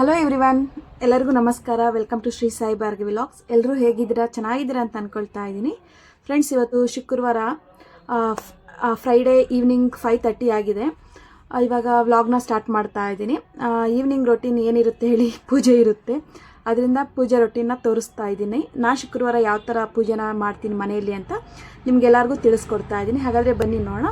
Hello everyone ಎಲ್ಲರಿಗೂ ನಮಸ್ಕಾರ. Welcome to Shri Sai ಬಾರ್ಗಿ vlogs ಎಲ್ಲರೂ ಹೇಗಿದ್ದೀರಾ? ಚೆನ್ನಾಗಿದ್ದೀರಾ ಅಂತ ಅಂದ್ಕೊಳ್ತಾ ಇದ್ದೀನಿ. ಫ್ರೆಂಡ್ಸ್ ಇವತ್ತು ಶುಕ್ರವಾರ ಫ್ರೈಡೇ ಈವ್ನಿಂಗ್ ಫೈವ್ ತರ್ಟಿ ಆಗಿದೆ. ಇವಾಗ ವ್ಲಾಗ್ನ ಸ್ಟಾರ್ಟ್ ಮಾಡ್ತಾ ಇದ್ದೀನಿ. ಈವ್ನಿಂಗ್ ರೊಟೀನ್ ಏನಿರುತ್ತೆ ಹೇಳಿ ಪೂಜೆ ಇರುತ್ತೆ. ಅದರಿಂದ ಪೂಜೆ ರೊಟೀನ್ನ ತೋರಿಸ್ತಾ ಇದ್ದೀನಿ. ನಾ ಶುಕ್ರವಾರ ಯಾವ ಥರ ಪೂಜೆನ ಮಾಡ್ತೀನಿ ಮನೆಯಲ್ಲಿ ಅಂತ ನಿಮ್ಗೆಲ್ಲರಿಗೂ ತಿಳಿಸ್ಕೊಡ್ತಾ ಇದ್ದೀನಿ. ಹಾಗಾದರೆ ಬನ್ನಿ ನೋಡೋಣ.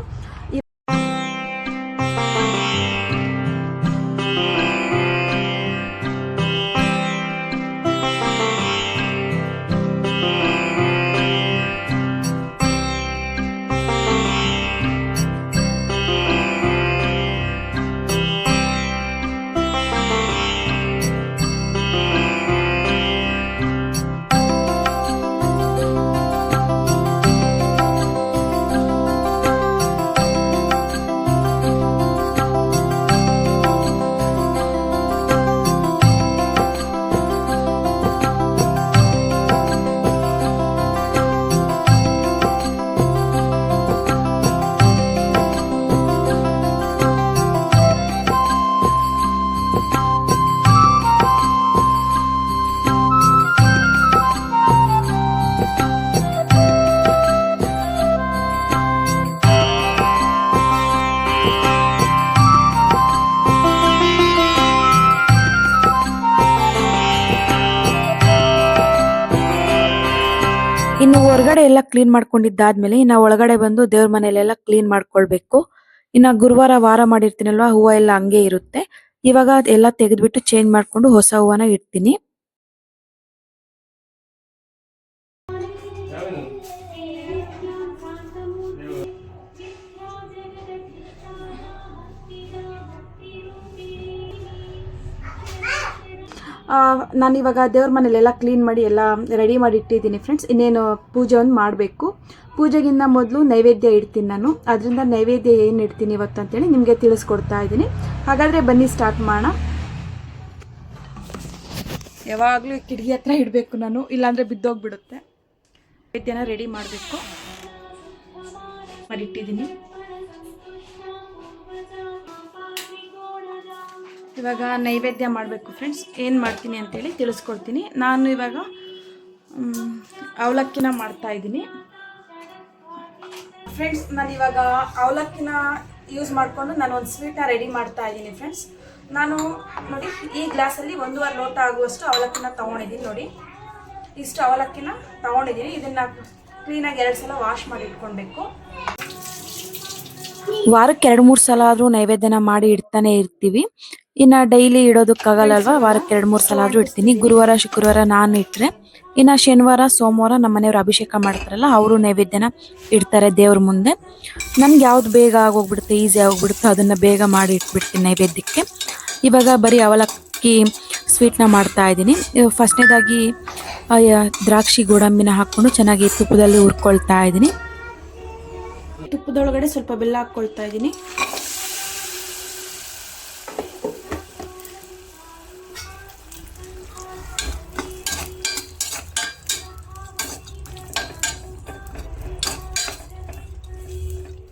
ಹೊರಗಡೆ ಎಲ್ಲ ಕ್ಲೀನ್ ಮಾಡ್ಕೊಂಡಿದ್ದಾದ್ಮೇಲೆ ಇನ್ನ ಒಳಗಡೆ ಬಂದು ದೇವ್ರ ಮನೇಲೆಲ್ಲ ಕ್ಲೀನ್ ಮಾಡ್ಕೊಳ್ಬೇಕು. ಇನ್ನ ಗುರುವಾರ ವಾರ ಮಾಡಿರ್ತೀನಲ್ವಾ, ಹೂವ ಎಲ್ಲ ಹಂಗೆ ಇರುತ್ತೆ. ಇವಾಗ ಎಲ್ಲ ತೆಗೆದ್ಬಿಟ್ಟು ಚೇಂಜ್ ಮಾಡ್ಕೊಂಡು ಹೊಸ ಹೂವನ ಇಡ್ತೀನಿ. ನಾನು ಇವಾಗ ದೇವ್ರ ಮನೇಲೆಲ್ಲ ಕ್ಲೀನ್ ಮಾಡಿ ಎಲ್ಲ ರೆಡಿ ಮಾಡಿ ಇಟ್ಟಿದ್ದೀನಿ ಫ್ರೆಂಡ್ಸ್ ಇನ್ನೇನು ಪೂಜೆ ಒಂದು ಮಾಡಬೇಕು. ಪೂಜೆಗಿಂತ ಮೊದಲು ನೈವೇದ್ಯ ಇಡ್ತೀನಿ ನಾನು. ಅದರಿಂದ ನೈವೇದ್ಯ ಏನು ಇಡ್ತೀನಿ ಇವತ್ತು ಅಂತೇಳಿ ನಿಮಗೆ ತಿಳಿಸ್ಕೊಡ್ತಾ ಇದ್ದೀನಿ. ಹಾಗಾದರೆ ಬನ್ನಿ ಸ್ಟಾರ್ಟ್ ಮಾಡೋಣ. ಯಾವಾಗಲೂ ಕಿಟಕಿ ಹತ್ರ ಇಡಬೇಕು ನಾನು. ಇಲ್ಲಾಂದರೆ ಬಿದ್ದೋಗ್ಬಿಡುತ್ತೆ. ನೈವೇದ್ಯನ ರೆಡಿ ಮಾಡಬೇಕು. ಮಾಡಿಟ್ಟಿದ್ದೀನಿ ಇವಾಗ ನೈವೇದ್ಯ ಮಾಡಬೇಕು ಫ್ರೆಂಡ್ಸ್ ಏನು ಮಾಡ್ತೀನಿ ಅಂತೇಳಿ ತಿಳಿಸ್ಕೊಡ್ತೀನಿ. ನಾನು ಇವಾಗ ಅವಲಕ್ಕಿನ ಮಾಡ್ತಾ ಇದ್ದೀನಿ. ಫ್ರೆಂಡ್ಸ್ ನಾನು ಇವಾಗ ಅವಲಕ್ಕಿನ ಯೂಸ್ ಮಾಡಿಕೊಂಡು ನಾನು ಒಂದು ಸ್ವೀಟ್ನ ರೆಡಿ ಮಾಡ್ತಾ ಇದ್ದೀನಿ ಫ್ರೆಂಡ್ಸ್ ನಾನು ನೋಡಿ, ಈ ಗ್ಲಾಸಲ್ಲಿ ಒಂದೂವರೆ ಲೋಟ ಆಗುವಷ್ಟು ಅವಲಕ್ಕಿನ ತೊಗೊಂಡಿದ್ದೀನಿ ನೋಡಿ. ಇಷ್ಟು ಅವಲಕ್ಕಿನ ತೊಗೊಂಡಿದ್ದೀನಿ. ಇದನ್ನು ಕ್ಲೀನಾಗಿ ಎರಡು ಸಲ ವಾಶ್ ಮಾಡಿ ಇಟ್ಕೊಳ್ಬೇಕು. ವಾರಕ್ಕೆ ಎರಡು ಮೂರು ಸಲ ಆದ್ರೂ ನೈವೇದ್ಯನ ಮಾಡಿ ಇಡ್ತಾನೆ ಇರ್ತೀವಿ. ಇನ್ನ ಡೈಲಿ ಇಡೋದಕ್ಕಾಗಲ್ಲ ಅಲ್ವಾ ವಾರಕ್ಕೆ ಎರಡು ಮೂರು ಸಲ ಆದ್ರೂ ಇಡ್ತೀನಿ. ಗುರುವಾರ, ಶುಕ್ರವಾರ ನಾನು ಇಟ್ಟರೆ ಇನ್ನ ಶನಿವಾರ, ಸೋಮವಾರ ನಮ್ಮ ಮನೆಯವ್ರು ಅಭಿಷೇಕ ಮಾಡ್ತಾರಲ್ಲ, ಅವರು ನೈವೇದ್ಯನ ಇಡ್ತಾರೆ ದೇವ್ರ ಮುಂದೆ. ನಮ್ಗೆ ಯಾವ್ದು ಬೇಗ ಆಗೋಗ್ಬಿಡುತ್ತೆ ಈಸಿ ಆಗೋಗ್ಬಿಡುತ್ತೆ, ಅದನ್ನ ಬೇಗ ಮಾಡಿ ಇಟ್ಬಿಡ್ತೀನಿ ನೈವೇದ್ಯಕ್ಕೆ. ಇವಾಗ ಬರೀ ಅವಲಕ್ಕಿ ಸ್ವೀಟ್ನ ಮಾಡ್ತಾ ಇದ್ದೀನಿ. ಫಸ್ಟ್ನೇದಾಗಿ ದ್ರಾಕ್ಷಿ ಗೋಡಂಬಿನ ಹಾಕ್ಕೊಂಡು ಚೆನ್ನಾಗಿ ತುಪ್ಪದಲ್ಲಿ ಹುರ್ಕೊಳ್ತಾ ಇದ್ದೀನಿ. ತುಪ್ಪದೊಳಗಡೆ ಸ್ವಲ್ಪ ಬೆಲ್ಲ ಹಾಕ್ಕೊಳ್ತಾ ಇದ್ದೀನಿ.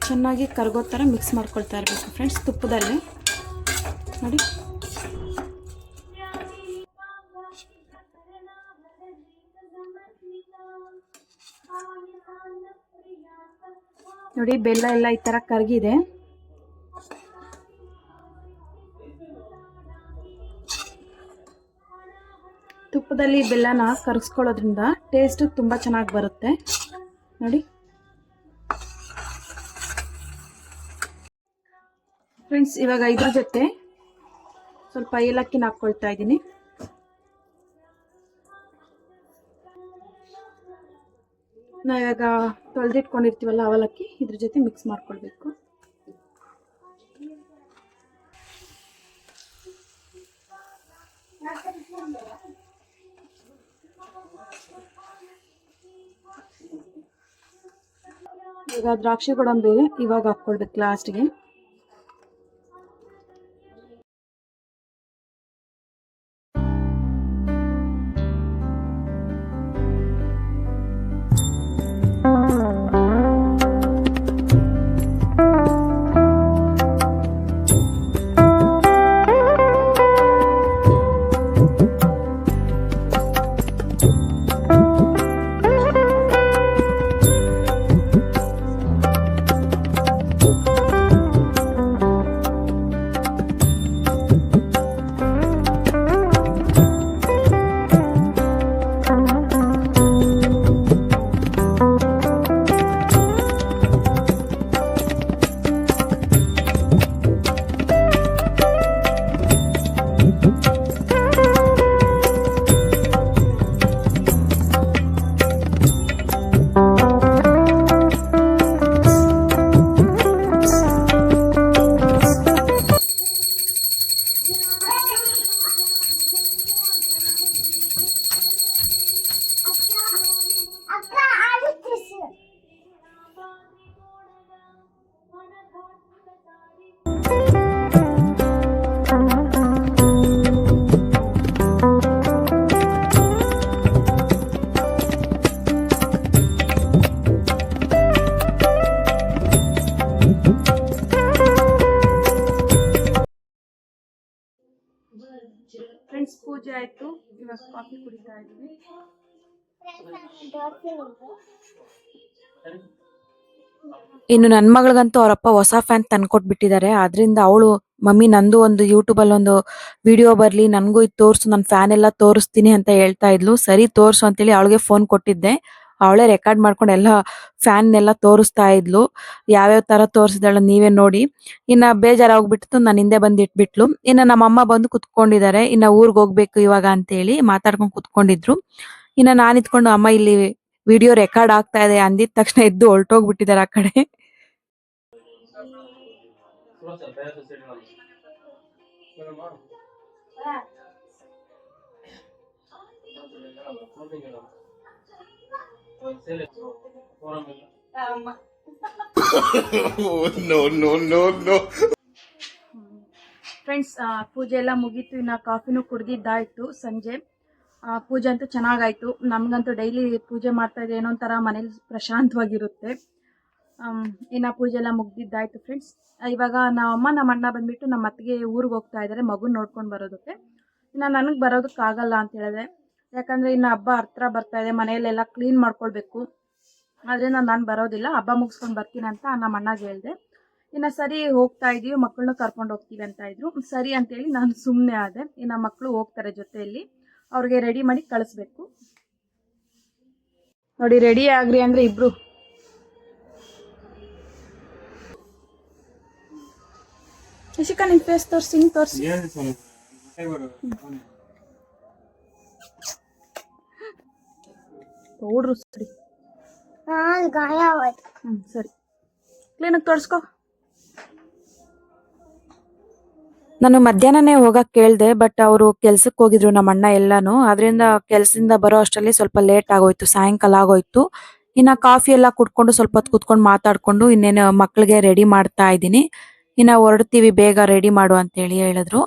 ಚೆನ್ನಾಗಿ ಕರಗೋ ಥರ ಮಿಕ್ಸ್ ಮಾಡ್ಕೊಳ್ತಾ ಇರಬೇಕು ಫ್ರೆಂಡ್ಸ್ ತುಪ್ಪದಲ್ಲಿ. ನೋಡಿ. ನೋಡಿ, ಬೆಲ್ಲ ಎಲ್ಲ ಈ ತರ ಕರಗಿದೆ. ತುಪ್ಪದಲ್ಲಿ ಬೆಲ್ಲನ ಕರಗಿಸ್ಕೊಳ್ಳೋದ್ರಿಂದ ಟೇಸ್ಟ್ ತುಂಬಾ ಚೆನ್ನಾಗಿ ಬರುತ್ತೆ. ನೋಡಿ. ಫ್ರೆಂಡ್ಸ್ ಇವಾಗ ಇದ್ರ ಜೊತೆ ಸ್ವಲ್ಪ ಏಲಕ್ಕಿನ ಹಾಕ್ಕೊಳ್ತಾ ಇದ್ದೀನಿ. ನಾವು ಇವಾಗ ತೊಳೆದಿಟ್ಕೊಂಡಿರ್ತೀವಲ್ಲ ಅವಲಕ್ಕಿ ಇದ್ರ ಜೊತೆ ಮಿಕ್ಸ್ ಮಾಡ್ಕೊಳ್ಬೇಕು. ಈಗ ದ್ರಾಕ್ಷಿ ಗೋಡಂಬಿ ಇವಾಗ ಹಾಕ್ಕೊಳ್ಬೇಕು ಲಾಸ್ಟ್ಗೆ ಇನ್ನು ನನ್ನ ಮಗಳಿಗಂತೂ ಅವರಪ್ಪ ಹೊಸ ಫ್ಯಾನ್ ತಂದ್ಕೊಟ್ಬಿಟ್ಟಿದ್ದಾರೆ ಅದರಿಂದ ಅವಳು, ಮಮ್ಮಿ ನಂದು ಒಂದು ಯೂಟ್ಯೂಬ್ ಅಲ್ಲಿ ಒಂದು ವಿಡಿಯೋ ಬರ್ಲಿ, ನನಗೂ ಇದು ತೋರ್ಸು ನನ್ನ ಫ್ಯಾನ್ ಎಲ್ಲ ತೋರಿಸ್ತೀನಿ ಅಂತ ಹೇಳ್ತಾ ಇದ್ಲು. ಸರಿ, ತೋರ್ಸು ಅಂತೇಳಿ ಅವಳಿಗೆ ಫೋನ್ ಕೊಟ್ಟಿದ್ದೆ. ಅವಳೇ ರೆಕಾರ್ಡ್ ಮಾಡ್ಕೊಂಡು ಎಲ್ಲ ಫ್ಯಾನ್ ಎಲ್ಲ ತೋರಿಸ್ತಾ ಇದ್ಲು. ಯಾವ್ಯಾವ ತರ ತೋರಿಸಿದಾಳ ನೀವೇ ನೋಡಿ. ಇನ್ನ ಬೇಜಾರಾಗ್ಬಿಟ್ಟು ನಾನು ಹಿಂದೆ ಬಂದು ಇಟ್ಬಿಟ್ಲು. ಇನ್ನ ನಮ್ಮಮ್ಮ ಬಂದು ಕುತ್ಕೊಂಡಿದ್ದಾರೆ. ಇನ್ನ ಊರ್ಗ್ ಹೋಗ್ಬೇಕು ಇವಾಗ ಅಂತೇಳಿ ಮಾತಾಡ್ಕೊಂಡು ಕುತ್ಕೊಂಡಿದ್ರು. ಇನ್ನ ನಾನ್ ಇತ್ಕೊಂಡು ಅಮ್ಮ ಇಲ್ಲಿ ವಿಡಿಯೋ ರೆಕಾರ್ಡ್ ಆಗ್ತಾ ಇದೆ ಅಂದಿದ ತಕ್ಷಣ ಎದ್ದು ಹೊರಟೋಗ್ಬಿಟ್ಟಿದ್ದಾರೆ ಆ ಕಡೆ. ಫ್ರೆಂಡ್ಸ್ ಪೂಜೆ ಎಲ್ಲ ಮುಗೀತು ಇನ್ನ ಕಾಫಿನೂ ಕುಡ್ದಿದ್ದಾಯ್ತು ಸಂಜೆ. ಪೂಜೆ ಅಂತೂ ಚೆನ್ನಾಗಾಯ್ತು. ನಮಗಂತೂ ಡೈಲಿ ಪೂಜೆ ಮಾಡ್ತಾ ಇದ್ರೆ ಏನೋ ಒಂಥರ ಮನೇಲಿ ಪ್ರಶಾಂತವಾಗಿರುತ್ತೆ. ಇನ್ನು ಪೂಜೆ ಎಲ್ಲ ಮುಗ್ದಿದ್ದಾಯ್ತು ಫ್ರೆಂಡ್ಸ್ ಇವಾಗ ನಮ್ಮ ಅಮ್ಮ, ನಮ್ಮ ಅಣ್ಣ ಬಂದ್ಬಿಟ್ಟು ನಮ್ಮ ಅತ್ತಿಗೆ ಊರಿಗೆ ಹೋಗ್ತಾ ಇದ್ದಾರೆ ಮಗು ನೋಡ್ಕೊಂಡು ಬರೋದಕ್ಕೆ. ಇನ್ನು ನನಗೆ ಬರೋದಕ್ಕಾಗಲ್ಲ ಅಂತ ಹೇಳಿದೆ. ಯಾಕಂದರೆ ಇನ್ನು ಹಬ್ಬ ಹತ್ರ ಬರ್ತಾ ಇದೆ, ಮನೆಯಲ್ಲೆಲ್ಲ ಕ್ಲೀನ್ ಮಾಡ್ಕೊಳ್ಬೇಕು. ಅದರಿಂದ ನಾನು ಬರೋದಿಲ್ಲ. ಹಬ್ಬ ಮುಗಿಸ್ಕೊಂಡು ಬರ್ತೀನಿ ಅಂತ ನಮ್ಮ ಅಣ್ಣಗೆ ಹೇಳಿದೆ. ಇನ್ನು ಸರಿ ಹೋಗ್ತಾ ಇದೀವಿ ಮಕ್ಕಳನ್ನ ಕರ್ಕೊಂಡು ಹೋಗ್ತೀವಿ ಅಂತ ಇದ್ರು. ಸರಿ ಅಂತೇಳಿ ನಾನು ಸುಮ್ಮನೆ ಆದೆ. ಇನ್ನು ಮಕ್ಕಳು ಹೋಗ್ತಾರೆ ಜೊತೆಯಲ್ಲಿ. ಅವ್ರಿಗೆ ರೆಡಿ ಮಾಡಿ ಕಳಿಸ್ಬೇಕು. ನೋಡಿ ರೆಡಿ ಆಗ್ರಿ ಅಂದ್ರೆ ಇಬ್ರು. ಇಶಿಕಾ ನಿನ್ ಫೇಸ್ ತೋರ್ಸಿ ಹಿಂಗ್ ತೋರ್ಸಿ. ಓಡ್ರು ಸರಿ. ಹ್ಮ್ ಸರಿ. ಕ್ಲೀನಾಗಿ ತೋರಿಸ್ಕೊ. ನಾನು ಮಧ್ಯಾಹ್ನನೇ ಹೋಗಕ್ ಕೇಳ್ದೆ ಬಟ್ ಅವರು ಕೆಲ್ಸಕ್ಕೆ ಹೋಗಿದ್ರು ನಮ್ಮ ಅಣ್ಣ ಎಲ್ಲಾನು. ಅದರಿಂದ ಕೆಲ್ಸದಿಂದ ಬರೋ ಅಷ್ಟರಲ್ಲಿ ಸ್ವಲ್ಪ ಲೇಟ್ ಆಗೋಯ್ತು ಸಾಯಂಕಾಲ ಆಗೋಯ್ತು. ಇನ್ನ ಕಾಫಿ ಎಲ್ಲ ಕುಡ್ಕೊಂಡು ಸ್ವಲ್ಪ ಹೊತ್ತು ಕುತ್ಕೊಂಡು ಮಾತಾಡ್ಕೊಂಡು ಇನ್ನೇನು ಮಕ್ಳಿಗೆ ರೆಡಿ ಮಾಡ್ತಾ ಇದ್ದೀನಿ. ಇನ್ನ ಹೊರಡ್ತೀವಿ ಬೇಗ ರೆಡಿ ಮಾಡು ಅಂತ ಹೇಳಿ ಹೇಳಿದ್ರು.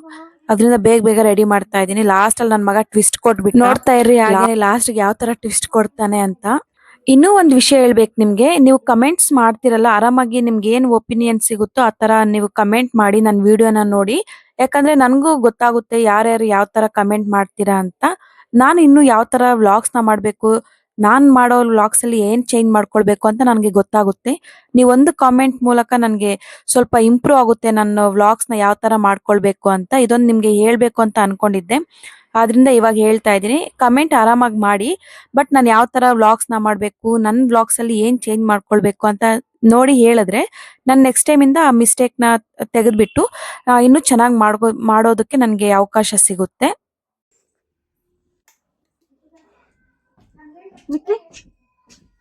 ಅದರಿಂದ ಬೇಗ ಬೇಗ ರೆಡಿ ಮಾಡ್ತಾ ಇದ್ದೀನಿ. ಲಾಸ್ಟ್ ಅಲ್ಲಿ ನನ್ನ ಮಗ ಟ್ವಿಸ್ಟ್ ಕೊಟ್ಬಿಟ್ಟು. ನೋಡ್ತಾ ಇರ್ರಿ ಲಾಸ್ಟ್ ಯಾವ ತರ ಟ್ವಿಸ್ಟ್ ಕೊಡ್ತಾನೆ ಅಂತ. ಇನ್ನೂ ಒಂದು ವಿಷಯ ಹೇಳ್ಬೇಕು ನಿಮ್ಗೆ. ನೀವು ಕಮೆಂಟ್ಸ್ ಮಾಡ್ತಿರಲ್ಲ, ಆರಾಮಾಗಿ ನಿಮ್ಗೆ ಏನ್ ಒಪಿನಿಯನ್ ಸಿಗುತ್ತೋ ಆ ತರ ನೀವು ಕಮೆಂಟ್ ಮಾಡಿ ನನ್ನ ವಿಡಿಯೋನ ನೋಡಿ. ಯಾಕಂದ್ರೆ ನನಗೂ ಗೊತ್ತಾಗುತ್ತೆ ಯಾರ್ಯಾರು ಯಾವ ತರ ಕಮೆಂಟ್ ಮಾಡ್ತೀರಾ ಅಂತ. ನಾನು ಇನ್ನು ಯಾವ ತರ ವ್ಲಾಗ್ಸ್ನ ಮಾಡ್ಬೇಕು, ನಾನ್ ಮಾಡೋ ವ್ಲಾಗ್ಸ್ ಅಲ್ಲಿ ಏನ್ ಚೇಂಜ್ ಮಾಡ್ಕೊಳ್ಬೇಕು ಅಂತ ನನಗೆ ಗೊತ್ತಾಗುತ್ತೆ. ಒಂದು ಕಾಮೆಂಟ್ ಮೂಲಕ ನನಗೆ ಸ್ವಲ್ಪ ಇಂಪ್ರೂವ್ ಆಗುತ್ತೆ ನನ್ನ ವ್ಲಾಗ್ಸ್ನ ಯಾವ ತರ ಮಾಡ್ಕೊಳ್ಬೇಕು ಅಂತ. ಇದೊಂದು ನಿಮ್ಗೆ ಹೇಳ್ಬೇಕು ಅಂತ ಅನ್ಕೊಂಡಿದ್ದೆ. ಆದ್ರಿಂದ ಇವಾಗ ಹೇಳ್ತಾ ಇದ್ದೀನಿ ಕಮೆಂಟ್ ಆರಾಮಾಗಿ ಮಾಡಿ ಬಟ್ ನಾನು ಯಾವ ತರ ವ್ಲಾಗ್ಸ್ ಮಾಡಬೇಕು ಮಾಡ್ಬೇಕು ನನ್ನ ವ್ಲಾಗ್ಸ್ ಅಲ್ಲಿ ಏನ್ ಚೇಂಜ್ ಮಾಡ್ಕೊಳ್ಬೇಕು ಅಂತ ನೋಡಿ ಹೇಳಿದ್ರೆ ನಾನು ನೆಕ್ಸ್ಟ್ ಟೈಮ್ ಇಂದ ಆ ಮಿಸ್ಟೇಕ್ನ ತೆಗೆದ್ಬಿಟ್ಟು ಇನ್ನೂ ಚೆನ್ನಾಗಿ ಮಾಡ್ಕೊ ಮಾಡೋದಕ್ಕೆ ನನಗೆ ಅವಕಾಶ ಸಿಗುತ್ತೆ.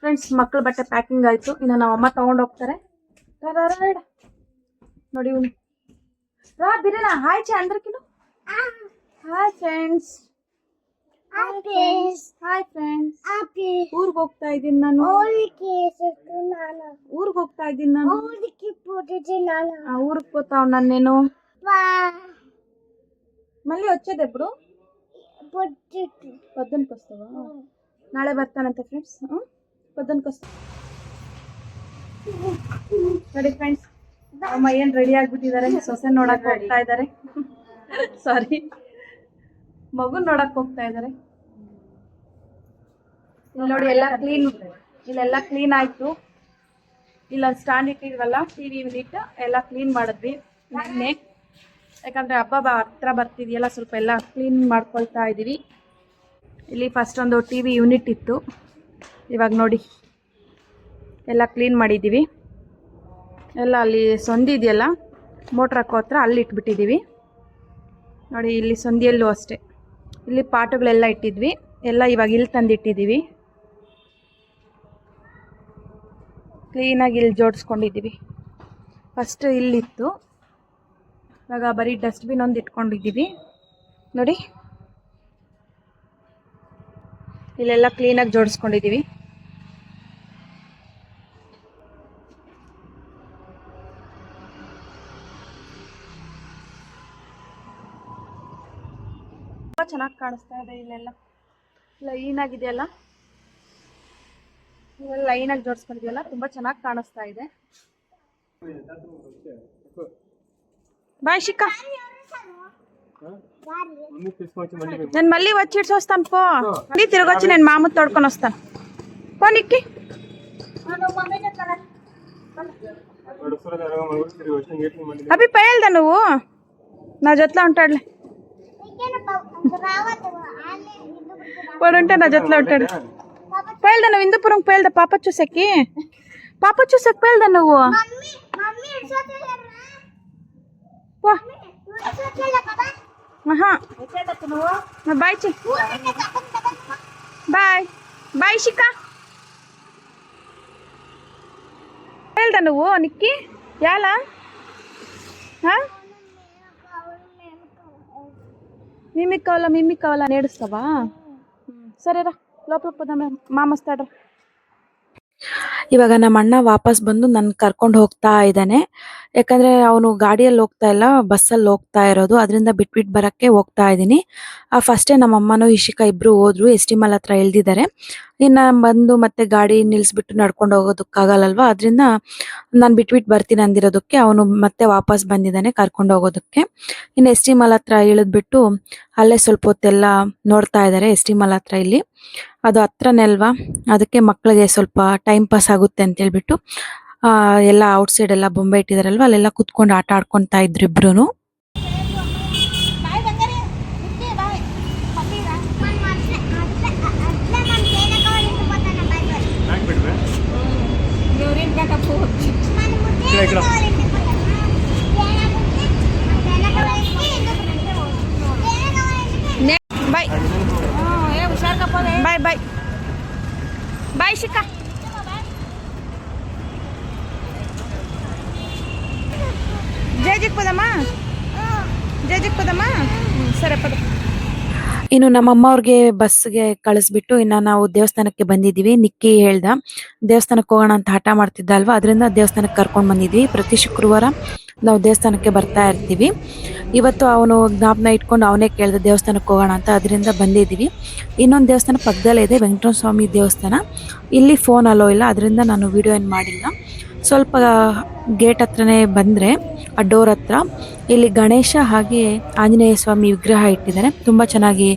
ಫ್ರೆಂಡ್ಸ್ ಮಕ್ಕಳ ಬಟ್ಟೆ ಪ್ಯಾಕಿಂಗ್ ಆಯ್ತು ಇನ್ನು ನಮ್ಮ ಅಮ್ಮ ತಗೊಂಡು ಹೋಗ್ತಾರೆ. ನೋಡಿ ಇವ್ನು ರಾ ಬಿರಿನಾ hi hi friends hi friends hi friends ಆಪಿ ಊರಿಗೆ ಹೋಗ್ತಾ ಇದ್ದೀನಿ ನಾನು. ಊರಿಗೆ ನಾನು. ಊರಿಗೆ ಹೋಗ್ತಾ ಇದ್ದೀನಿ ನಾನು. ಊರಿಗೆ ಪೋಟಿದ್ದೀನಿ ನಾನು ಊರಿಗೆ ಪೋತಾವ್ ಮಲ್ಲಿ మళ్ళీ వచ్చేది ఎప్పుడు ಪದ್ದನ್ వస్తావా ನಾಳೆ ಬರ್ತಾನಂತೆ ಫ್ರೆಂಡ್ಸ್ పొద్దునకి వస్తా ನೋಡಿ ಫ್ರೆಂಡ್ಸ್ ಅಮ್ಮ ಏನು ರೆಡಿ ಆಗಿಬಿಟ್ಟಿದ್ದಾರೆ? ಸೊಸೆ ನೋಡಕ್ಕೆ ಹೋಗ್ತಾ ಇದ್ದಾರೆ. ಸಾರಿ ಮಗು ನೋಡಕ್ ಹೋಗ್ತಾ ಇದಾರೆ. ಇಲ್ಲಿ ನೋಡಿ, ಎಲ್ಲ ಕ್ಲೀನ್ ಇಲ್ಲೆಲ್ಲ ಕ್ಲೀನ್ ಆಯ್ತು. ಇಲ್ಲ ಸ್ಟ್ಯಾಂಡ್ ಇಟ್ಟಿದ್ವಲ್ಲ ಟಿವಿ ಯೂನಿಟ್ ಎಲ್ಲ ಕ್ಲೀನ್ ಮಾಡಿದ್ವಿ. ನಿನ್ನೆ ಯಾಕಂದ್ರೆ ಹಬ್ಬ ಹತ್ರ ಬರ್ತಿದೆಯಲ್ಲ, ಸ್ವಲ್ಪ ಎಲ್ಲ ಕ್ಲೀನ್ ಮಾಡ್ಕೊಳ್ತಾ ಇದ್ದೀವಿ. ಇಲ್ಲಿ ಫಸ್ಟ್ ಒಂದು ಟಿ ವಿ ಯೂನಿಟ್ ಇತ್ತು. ಇವಾಗ ನೋಡಿ, ಎಲ್ಲ ಕ್ಲೀನ್ ಮಾಡಿದ್ದೀವಿ. ಎಲ್ಲ ಅಲ್ಲಿ ಸೊಂದಿ ಇದೆಯಲ್ಲ, ಮೋಟ್ರ್ ಹಾಕೋ ಹತ್ರ ಅಲ್ಲಿ ಇಟ್ಬಿಟ್ಟಿದ್ದೀವಿ ನೋಡಿ, ಇಲ್ಲಿ ಸೊಂದಿಯಲ್ಲೂ ಅಷ್ಟೇ. ಇಲ್ಲಿ ಪಾಟುಗಳೆಲ್ಲ ಇಟ್ಟಿದ್ವಿ. ಎಲ್ಲ ಇವಾಗ ಇಲ್ಲಿ ತಂದಿಟ್ಟಿದ್ದೀವಿ. ಕ್ಲೀನಾಗಿ ಇಲ್ಲಿ ಜೋಡಿಸ್ಕೊಂಡಿದ್ದೀವಿ. ಫಸ್ಟ್ ಇಲ್ಲಿತ್ತು. ಇವಾಗ ಬರೀ ಡಸ್ಟ್ಬಿನ್ ಒಂದು ಇಟ್ಕೊಂಡಿದ್ದೀವಿ. ನೋಡಿ. ಇಲ್ಲೆಲ್ಲ ಕ್ಲೀನಾಗಿ ಜೋಡಿಸ್ಕೊಂಡಿದ್ದೀವಿ. ಕಾಣಿಸ್ತಾ ಇದೆ ಇಲ್ಲೆಲ್ಲ ಲೈನ್ ಆಗಿದೆಯಲ್ಲ ಇವೆಲ್ಲ ಲೈನಾಗಿ ಜೋಡಿಸ್ಕೊಂಡಿದೆಯಲ್ಲ ತುಂಬ ಚೆನ್ನಾಗಿ ಕಾಣಿಸ್ತಾ ಇದೆ ಬಾಯ್ ಶಿಕ್ಕ మమ్మీ తీసుకొచ్చి మళ్ళీ మేము నేను మళ్ళీ వచ్చి ఇడ్సి వస్తాను పో మళ్ళీ తిరిగి వచ్చి నేను మామూలు తోడుకొని వస్తాను పో నిక్కి వాడు వస్తాడు జరగ మనం కూడా తిరిగి వచ్చిన గేట్ మళ్ళీ అభి పైల్దా నువ్వు నా జొత్లో ఉంటాడులే వాడు ఉంటే నా జట్లో ఉంటాడు పైల్దా నువ్వు ఇందుపురం పైల్దా పాప చూసేకి? పాప చూసేకి పైల్దా నువ్వు? బాయ్ చి బాయ్. బాయ్ శిఖా వెళ్దా నువ్వు నిక్కి? యాలా? మిమ్మికి కావాలా మిమ్మికి కావాలా అని ఏడుస్తావా? సరేరా లోపలికి పోదాం మామ వస్తాడ్రా. ಇವಾಗ ನಮ್ಮ ಅಣ್ಣ ವಾಪಸ್ ಬಂದು ನನ್ ಕರ್ಕೊಂಡು ಹೋಗ್ತಾ ಇದ್ದಾನೆ. ಯಾಕಂದ್ರೆ ಅವನು ಗಾಡಿಯಲ್ಲಿ ಹೋಗ್ತಾ ಇಲ್ಲ, ಬಸ್ಸಲ್ಲಿ ಹೋಗ್ತಾ ಇರೋದು. ಅದರಿಂದ ಬಿಟ್ಬಿಟ್ ಬರಕ್ಕೆ ಹೋಗ್ತಾ ಇದ್ದೀನಿ. ಫಸ್ಟೇ ನಮ್ಮ ಅಮ್ಮನೂ ಇಶಿಕಾ ಇಬ್ರು ಹೋದ್ರು ಎಸ್ ಟಿ ಮಲ್ ಹತ್ರ ಇಳ್ದಿದ್ದಾರೆ ಇನ್ನ ಬಂದು ಮತ್ತೆ ಗಾಡಿ ನಿಲ್ಸ್ಬಿಟ್ಟು ನಡ್ಕೊಂಡು ಹೋಗೋದಕ್ಕಾಗಲ್ಲಲ್ವಾ? ಅದರಿಂದ ನಾನು ಬಿಟ್ಬಿಟ್ಟು ಬರ್ತೀನಿ ಅಂದಿರೋದಕ್ಕೆ ಅವನು ಮತ್ತೆ ವಾಪಸ್ ಬಂದಿದ್ದಾನೆ ಕರ್ಕೊಂಡು ಹೋಗೋದಕ್ಕೆ. ಇನ್ನು ಎಸ್ ಟಿ ಮಲ್ ಹತ್ರ ಇಳಿದ್ಬಿಟ್ಟು ಅಲ್ಲೇ ಸ್ವಲ್ಪ ಹೊತ್ತೆಲ್ಲ ನೋಡ್ತಾ ಇದ್ದಾರೆ ಎಸ್ ಟಿ ಮಲ್ ಹತ್ರ ಇಲ್ಲಿ. ಅದು ಹತ್ರನೇ ಅಲ್ವಾ? ಅದಕ್ಕೆ ಮಕ್ಕಳಿಗೆ ಸ್ವಲ್ಪ ಟೈಮ್ ಪಾಸ್ ಆಗುತ್ತೆ ಅಂತ ಹೇಳ್ಬಿಟ್ಟು ಆ, ಎಲ್ಲ ಔಟ್ ಸೈಡ್ ಎಲ್ಲ ಬೊಂಬೆ ಇಟ್ಟಿದಾರಲ್ವಾ ಅಲ್ಲೆಲ್ಲ ಕುತ್ಕೊಂಡು ಆಟ ಆಡ್ಕೊತಾ ಇದ್ರು ಇಬ್ರು ಬ್ಯಾಗ್ ಬಾಯ್ ಬಾಯ್ ಬಾಯ್ ಬಾಯ್ ಶಿಖಾ ಜಯ ಜಿಕ್ ಪದಮ್ಮ ಜಯ ಜಿಕ್ ಪದಮ್ಮ ಸರಿ ಪದ ಇನ್ನು ನಮ್ಮಮ್ಮ ಅವ್ರಿಗೆ ಬಸ್ಗೆ ಕಳಿಸ್ಬಿಟ್ಟು ಇನ್ನ ನಾವು ದೇವಸ್ಥಾನಕ್ಕೆ ಬಂದಿದೀವಿ ನಿಕ್ಕಿ ಹೇಳ್ದ, ದೇವಸ್ಥಾನಕ್ಕೆ ಹೋಗೋಣ ಅಂತ ಹಠ ಮಾಡ್ತಿದ್ದ ಅಲ್ವಾ ಅದರಿಂದ ದೇವಸ್ಥಾನಕ್ಕೆ ಕರ್ಕೊಂಡು ಬಂದಿದ್ವಿ. ಪ್ರತಿ ಶುಕ್ರವಾರ ನಾವು ದೇವಸ್ಥಾನಕ್ಕೆ ಬರ್ತಾ ಇರ್ತೀವಿ. ಇವತ್ತು ಅವನು ಜ್ಞಾಪನ ಇಟ್ಕೊಂಡು ಅವನೇ ಕೇಳ್ದ, ದೇವಸ್ಥಾನಕ್ಕೆ ಹೋಗೋಣ ಅಂತ. ಅದರಿಂದ ಬಂದಿದ್ದೀವಿ. ಇನ್ನೊಂದು ದೇವಸ್ಥಾನ ಪಕ್ಕದಲ್ಲೇ ಇದೆ, ವೆಂಕಟೇಶ್ವರ ಸ್ವಾಮಿ ದೇವಸ್ಥಾನ. ಇಲ್ಲಿ ಫೋನ್ ಅಲೋ ಇಲ್ಲ, ಅದರಿಂದ ನಾನು ವಿಡಿಯೋ ಏನು ಮಾಡಿಲ್ಲ. ಸ್ವಲ್ಪ ಗೇಟ್ ಹತ್ರನೇ ಬಂದರೆ, ಆ ಡೋರ್ ಹತ್ರ, ಇಲ್ಲಿ ಗಣೇಶ ಹಾಗೆ ಆಂಜನೇಯ ಸ್ವಾಮಿ ವಿಗ್ರಹ ಇಟ್ಟಿದ್ದಾರೆ. ತುಂಬ ಚೆನ್ನಾಗಿ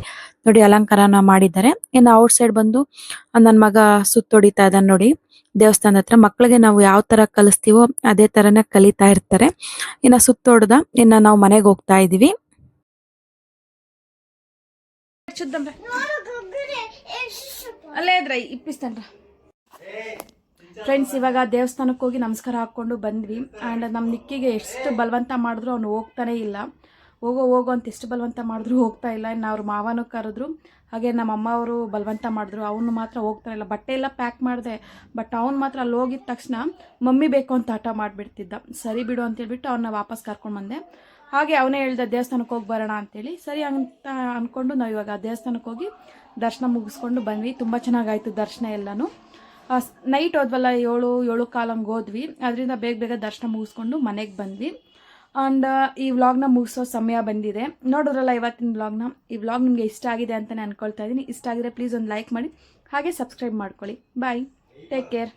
ನೋಡಿ ಅಲಂಕಾರನ ಮಾಡಿದ್ದಾರೆ. ಇನ್ನು ಔಟ್ ಸೈಡ್ ಬಂದು, ನನ್ನ ಮಗ ಸುತ್ತೊಡಿತಾ ಇದ್ದಾನೆ ನೋಡಿ, ದೇವಸ್ಥಾನದ ಹತ್ರ. ಮಕ್ಕಳಿಗೆ ನಾವು ಯಾವ ತರ ಕಲಿಸ್ತೀವೋ ಅದೇ ತರನೇ ಕಲಿತಾ ಇರ್ತಾರೆ. ಇನ್ನು ಸುತ್ತೊಡ್ದ ಇನ್ನು ನಾವು ಮನೆಗೆ ಹೋಗ್ತಾ ಇದೀವಿ. ಅಲ್ಲೇ ಇದ್ರ, ಇಪ್ಪಿಸ್ತಾನ್ರ. ಫ್ರೆಂಡ್ಸ್ ಇವಾಗ ದೇವಸ್ಥಾನಕ್ಕೆ ಹೋಗಿ ನಮಸ್ಕಾರ ಹಾಕ್ಕೊಂಡು ಬಂದ್ವಿ. ಆ್ಯಂಡ್ ನಮ್ಮ ನಿಕ್ಕಿಗೆ ಎಷ್ಟು ಬಲವಂತ ಮಾಡಿದ್ರು ಅವನು ಹೋಗ್ತಾನೆ ಇಲ್ಲ. ಹೋಗೋ ಹೋಗೋ ಅಂತ ಎಷ್ಟು ಬಲವಂತ ಮಾಡಿದ್ರು ಹೋಗ್ತಾ ಇಲ್ಲ. ಇನ್ನು ಅವ್ರ ಮಾವನೂ ಕರೆದ್ರು. ಹಾಗೆ ನಮ್ಮ ಅಮ್ಮ ಅವರು ಬಲವಂತ ಮಾಡಿದ್ರು. ಅವನು ಮಾತ್ರ ಹೋಗ್ತಾ ಇಲ್ಲ. ಬಟ್ಟೆ ಎಲ್ಲ ಪ್ಯಾಕ್ ಮಾಡಿದೆ. ಬಟ್ ಅವ್ನು ಮಾತ್ರ ಅಲ್ಲಿ ಹೋಗಿದ ತಕ್ಷಣ ಮಮ್ಮಿ ಬೇಕು ಅಂತ ಹಠ ಮಾಡಿಬಿಡ್ತಿದ್ದ. ಸರಿ ಬಿಡು ಅಂತ ಹೇಳ್ಬಿಟ್ಟು ಅವನ್ನ ವಾಪಸ್ ಕರ್ಕೊಂಡು ಬಂದೆ. ಹಾಗೆ ಅವನೇ ಹೇಳ್ದೆ, ದೇವಸ್ಥಾನಕ್ಕೆ ಹೋಗಿ ಬರೋಣ ಅಂತೇಳಿ ಸರಿ ಅಂತ ಅಂದ್ಕೊಂಡು ನಾವು ಇವಾಗ ದೇವಸ್ಥಾನಕ್ಕೆ ಹೋಗಿ ದರ್ಶನ ಮುಗಿಸ್ಕೊಂಡು ಬಂದ್ವಿ. ತುಂಬ ಚೆನ್ನಾಗಾಯಿತು ದರ್ಶನ ಎಲ್ಲನೂ. ನೈಟ್ ಹೋದ್ವಲ್ಲ, ಏಳು ಏಳು ಕಾಲಂಗೆ ಹೋದ್ವಿ. ಅದರಿಂದ ಬೇಗ ಬೇಗ ದರ್ಶನ ಮುಗಿಸ್ಕೊಂಡು ಮನೆಗೆ ಬಂದ್ವಿ. ಆ್ಯಂಡ್ ಈ ವ್ಲಾಗ್ನ ಮುಗಿಸೋ ಸಮಯ ಬಂದಿದೆ. ನೋಡಿದ್ರಲ್ಲ ಇವತ್ತಿನ ವ್ಲಾಗ್ನ ಈ ವ್ಲಾಗ್ ನಿಮಗೆ ಇಷ್ಟ ಆಗಿದೆ ಅಂತಲೇ ಅಂದ್ಕೊಳ್ತಾ ಇದ್ದೀನಿ. ಇಷ್ಟ ಆಗಿದ್ರೆ ಪ್ಲೀಸ್ ಒಂದು ಲೈಕ್ ಮಾಡಿ, ಹಾಗೆ ಸಬ್ಸ್ಕ್ರೈಬ್ ಮಾಡ್ಕೊಳ್ಳಿ. Bye take care